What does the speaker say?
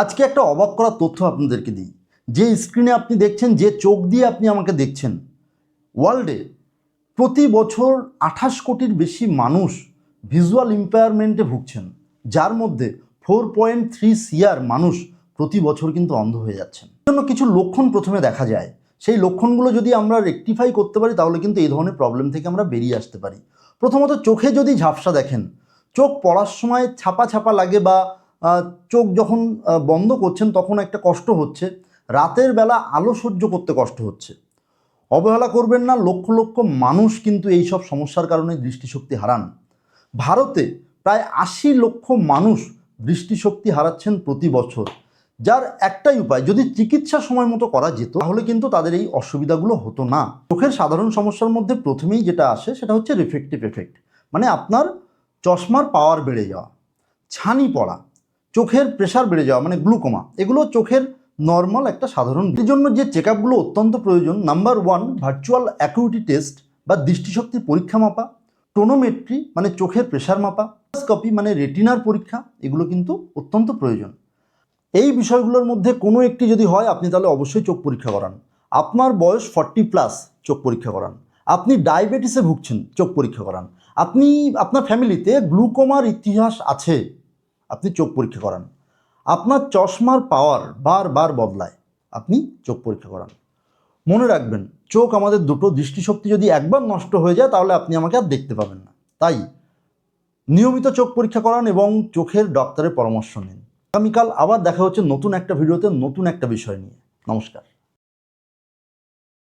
আজকে একটা অবাক করার তথ্য আপনাদেরকে দিই। যে স্ক্রিনে আপনি দেখছেন, যে চোখ দিয়ে আপনি আমাকে দেখছেন ওয়ার্ল্ডে প্রতি বছর আঠাশ কোটির বেশি মানুষ ভিজুয়াল ইম্পায়ারমেন্টে ভুগছেন, যার মধ্যে ফোর পয়েন্ট থ্রি সিআর মানুষ প্রতি বছর কিন্তু অন্ধ হয়ে যাচ্ছেন। জন্য কিছু লক্ষণ প্রথমে দেখা যায়। সেই লক্ষণগুলো যদি আমরা রেকটিফাই করতে পারি, তাহলে কিন্তু এই ধরনের প্রবলেম থেকে আমরা বেরিয়ে আসতে পারি। প্রথমত, চোখে যদি ঝাপসা দেখেন, চোখ পড়ার সময় ছাপা ছাপা লাগে বা চোখ যখন বন্ধ করছেন তখন একটা কষ্ট হচ্ছে। রাতের বেলা আলো সহ্য করতে কষ্ট হচ্ছে। অবহেলা করবেন না, লক্ষ লক্ষ মানুষ কিন্তু এই সব সমস্যার কারণে দৃষ্টিশক্তি হারান। ভারতে প্রায় আশি লক্ষ মানুষ দৃষ্টিশক্তি হারাচ্ছেন প্রতি বছর। যার একটাই উপায়, যদি চিকিৎসা সময় মতো করা যেত, তাহলে কিন্তু তাদের এই অসুবিধাগুলো হতো না। চোখের সাধারণ সমস্যার মধ্যে প্রথমেই যেটা আসে, সেটা হচ্ছে রিফ্লেকটিভ এফেক্ট মানে আপনার চশমার পাওয়ার বেড়ে যাওয়া, ছানি পড়া। চোখের প্রেশার বেড়ে যাওয়া মানে গ্লুকোমা এগুলো চোখের নর্মাল একটা সাধারণ এর জন্য যে চেক অত্যন্ত প্রয়োজন number one virtual acuity test বা দৃষ্টিশক্তির পরীক্ষা মাপা টোনোমেট্রি মানে চোখের প্রেশার মাপা স্কপি মানে রেটিনার পরীক্ষা, এগুলো কিন্তু অত্যন্ত প্রয়োজন। এই বিষয়গুলোর মধ্যে কোনো একটি যদি হয়, আপনি তাহলে অবশ্যই চোখ পরীক্ষা করান। আপনার বয়স ফর্টি প্লাস চোখ পরীক্ষা করান। আপনি ডায়াবেটিসে ভুগছেন, চোখ পরীক্ষা করান। আপনি, আপনার ফ্যামিলিতে গ্লুকোমার ইতিহাস আছে। আপনি চোখ পরীক্ষা করান। আপনার চশমার পাওয়ার বারবার বদলায়। আপনি চোখ পরীক্ষা করান। মনে রাখবেন, চোখ আমাদের দুটো দৃষ্টিশক্তি যদি একবার নষ্ট হয়ে যায়, তাহলে আপনি আমাকে আর দেখতে পাবেন না। তাই নিয়মিত চোখ পরীক্ষা করান এবং চোখের ডক্টরের পরামর্শ নিন। আগামীকাল আবার দেখা হচ্ছে নতুন একটা ভিডিওতে নতুন একটা বিষয় নিয়ে। নমস্কার।